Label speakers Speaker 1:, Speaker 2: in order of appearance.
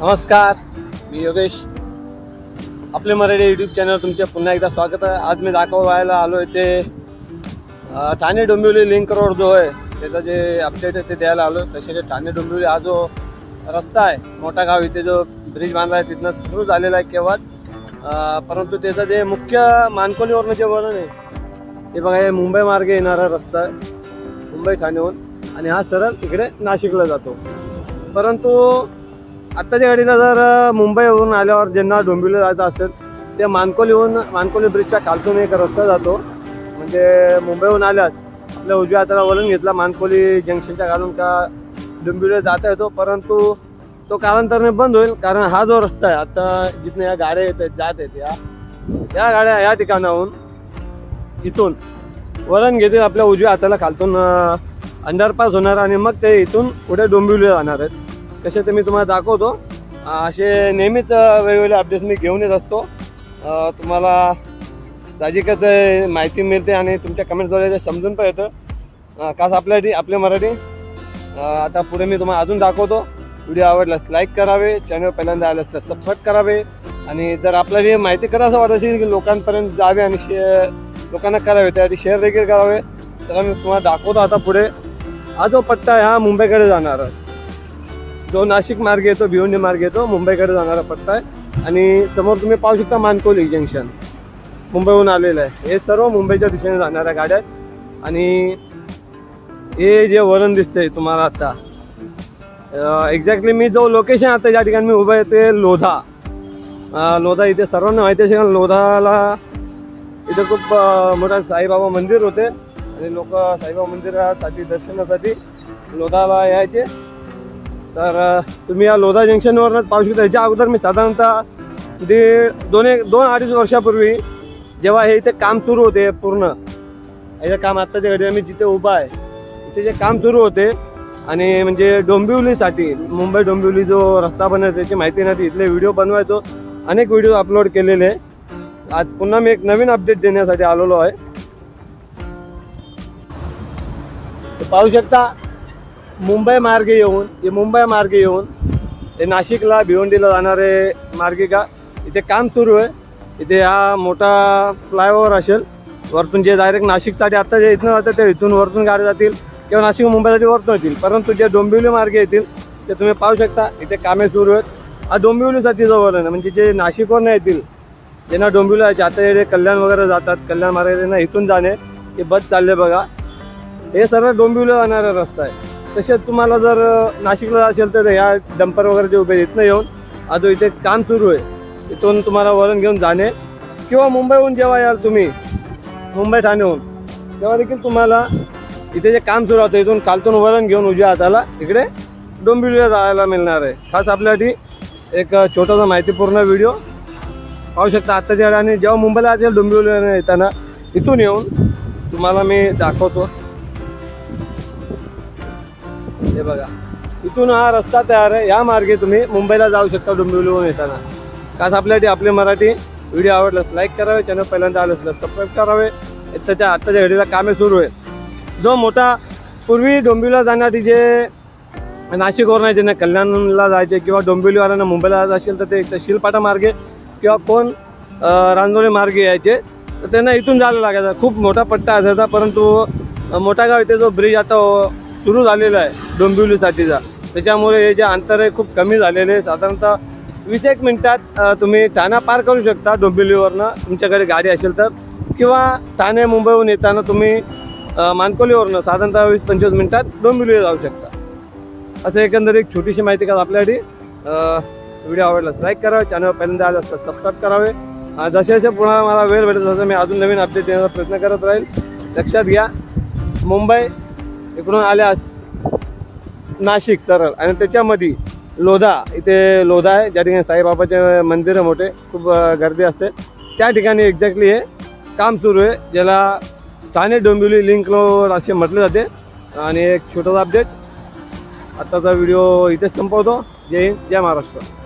Speaker 1: नमस्कार मी योगेश. आपले Marathi YouTube channel तुमचे पुन्हा एकदा स्वागत आहे. आज मी दाखवायला आलो आहे ते ठाणे डोंबिवली लिंक रोड जो आहे त्याचं जे अपडेट आहे ते द्यायला आलो तसे ते ठाणे डोंबिवली हा जो रस्ता आहे मोठा गाव इथे जो ब्रिज बांधला आहे तिथनं सुरू झालेला आहे केव्हा परंतु त्याचं जे मुख्य मानकोलीवरनं जे वर्णन आहे ते बघा हे मुंबई मार्गे येणारा रस्ता आहे मुंबई ठाणेहून. आणि हा सरळ इकडे नाशिकला जातो. परंतु आत्ताच्या गाडीला जर मुंबईवरून आल्यावर ज्यांना डोंबिवली जायचं असेल ते मानकोलीहून मानकोली ब्रिजच्या खालतून एक रस्ता जातो. म्हणजे मुंबईहून आल्यास आपल्या उजव्या हाताला वळण घेतला मानकोली जंक्शनच्या घालून का डोंबिवलीला जाता येतो. परंतु तो कालांतराने बंद होईल कारण हा जो रस्ता आहे आता जिथनं या गाड्या येत आहेत जात आहेत या या गाड्या या ठिकाणाहून इथून वळण घेतील आपल्या उजव्या हाताला खालतून अंडरपास होणार आणि मग ते इथून पुढे डोंबिवली जाणार आहेत. तसे ते मी तुम्हाला दाखवतो. असे नेहमीच वेगवेगळे अपडेट्स मी घेऊन येत असतो. तुम्हाला साहजिकच माहिती मिळते आणि तुमच्या कमेंटद्वारे समजून पण येतं. अं, खास आपल्यासाठी आपल्या मराठी. आता पुढे मी तुम्हाला अजून दाखवतो. व्हिडिओ आवडल्यास लाईक करावे चॅनल पहिल्यांदा आल्यास तर सबस्क्राईब करावे. आणि जर आपल्याला ही माहिती करायचं वाटत असेल की लोकांपर्यंत जावे आणि शे लोकांना करावे त्यासाठी शेअर देखील करावे तर मी तुम्हाला दाखवतो आता पुढे. हा जो पट्टा आहे हा मुंबईकडे जाणार आहे. जो नाशिक मार्ग येतो भिवंडी मार्ग येतो मुंबईकडे जाणारा पट्टा आहे. आणि समोर तुम्ही पाहू शकता मानकोली जंक्शन. मुंबईहून आलेलं आहे. हे सर्व मुंबईच्या दिशेने जाणाऱ्या गाड्या आहेत. आणि हे जे वरण दिसतंय तुम्हाला आता एक्झॅक्टली मी जो लोकेशन आता ज्या ठिकाणी मी उभं आहे ते लोधा. लोधा इथे सर्वांना माहिती असेल कारण लोधाला इथे खूप मोठा साईबाबा मंदिर होते. आणि लोक साईबाबा मंदिरासाठी दर्शनासाठी लोधाला यायचे. तर तुम्ही या लोधा जंक्शनवरनं पाहू शकता. याच्या अगोदर मी साधारणतः दीड दोन एक दोन अडीच वर्षापूर्वी जेव्हा हे इथे काम सुरू होते पूर्ण याचं काम आत्ताच्या घडी मी जिथे उभा आहे इथे जे काम सुरू होते आणि म्हणजे डोंबिवलीसाठी मुंबई डोंबिवली जो रस्ता बनवायचा त्याची माहिती नाही इथले व्हिडिओ बनवायचो अनेक व्हिडिओ अपलोड केलेले आज पुन्हा मी एक नवीन अपडेट देण्यासाठी आलेलो आहे. पाहू शकता मुंबई मार्गे येऊन हे मुंबई मार्गे येऊन हे नाशिकला भिवंडीला जाणारे मार्गिका इथे काम सुरू आहे. इथे हा मोठा फ्लायओव्हर असेल. वरतून जे डायरेक्ट नाशिकसाठी आत्ता जे इथून जातं ते इथून वरतून गाड्या जातील किंवा नाशिक मुंबईसाठी वरतून येतील. परंतु जे डोंबिवली मार्गे येतील ते तुम्ही पाहू शकता. इथे कामे सुरू आहेत. हा डोंबिवलीसाठी जवळ आहे. म्हणजे जे नाशिकवरनं येतील ज्यांना डोंबिवली जायचे आता हे कल्याण वगैरे जातात कल्याण मार्गाने इथून जाणे ते बस चालले बघा. हे सर्व डोंबिवलीला जाणारा रस्ता आहे. तसेच तुम्हाला जर नाशिकला असेल तर ह्या डंपर वगैरे जे उभे इथनं येऊन अजून इथे काम सुरू आहे. इथून तुम्हाला वळण घेऊन जाणे. किंवा मुंबईहून जेव्हा याल तुम्ही मुंबई ठाणेहून तेव्हा देखील तुम्हाला इथे जे काम सुरू होतं इथून कालतून वळण घेऊन उजव्या हाताला इकडे डोंबिवलीला जायला मिळणार आहे. खास आपल्यासाठी एक छोटासा माहितीपूर्ण व्हिडिओ. पाहू शकता आत्ताच्या वेळा. आणि जेव्हा मुंबईला असेल डोंबिवलीला येताना इथून येऊन तुम्हाला मी दाखवतो. हे बघा. इथून हा रस्ता तयार आहे. या मार्गे तुम्ही मुंबईला जाऊ शकता डोंबिवलीहून येताना. खास आपल्यासाठी आपले मराठी व्हिडिओ आवडल्यास लाईक करावे चॅनल पहिल्यांदा आलं असलं सबस्क्राईब करावे. त्याच्या आत्ताच्या घडीला कामे सुरू आहे जो मोठा पूर्वी डोंबिवलीला जाण्यासाठी जे नाशिकवरून आहे ज्यांना कल्याणला जायचे किंवा डोंबिवलीवाल्यांना मुंबईला जायचं असेल तर ते एक शिलपाटा मार्गे किंवा कोण अं, रांजोळी मार्गे यायचे. तर त्यांना इथून जायला लागायचा. खूप मोठा पट्टा असायचा परंतु मोठा गाव इथे जो ब्रिज आता सुरू झालेला आहे डोंबिवलीसाठीचा. त्याच्यामुळे हे जे अंतर आहे खूप कमी झालेले आहे. साधारणतः वीस एक मिनटात तुम्ही ठाणा पार करू शकता डोंबिवलीवरनं. तुमच्याकडे गाडी असेल तर. किंवा ठाणे मुंबईहून येताना तुम्ही मानकोलीवरनं साधारणतः वीस पंचवीस मिनटात डोंबिवलीला जाऊ शकता. असं एकंदर एक छोटीशी माहिती का आपल्यासाठी. व्हिडिओ आवडलास लाईक करावे चॅनल पहिल्यांदा आलं असतं सबस्क्राईब करावे. जसे जसे पुन्हा मला वेळ भेटत तसं मी अजून नवीन अपडेट देण्याचा प्रयत्न करत राहील. लक्षात घ्या मुंबई इकडून आल्यास नाशिक सरळ. आणि त्याच्यामध्ये लोधा इथे लोधा आहे ज्या ठिकाणी साईबाबाचे मंदिर आहे मोठे खूप गर्दी असते. त्या ठिकाणी एक्झॅक्टली हे काम सुरू आहे ज्याला ठाणे डोंबिवली लिंक रोड असे म्हटले जाते. आणि एक छोटासा अपडेट आत्ताचा व्हिडिओ इथेच संपवतो. जय हिंद जय महाराष्ट्र.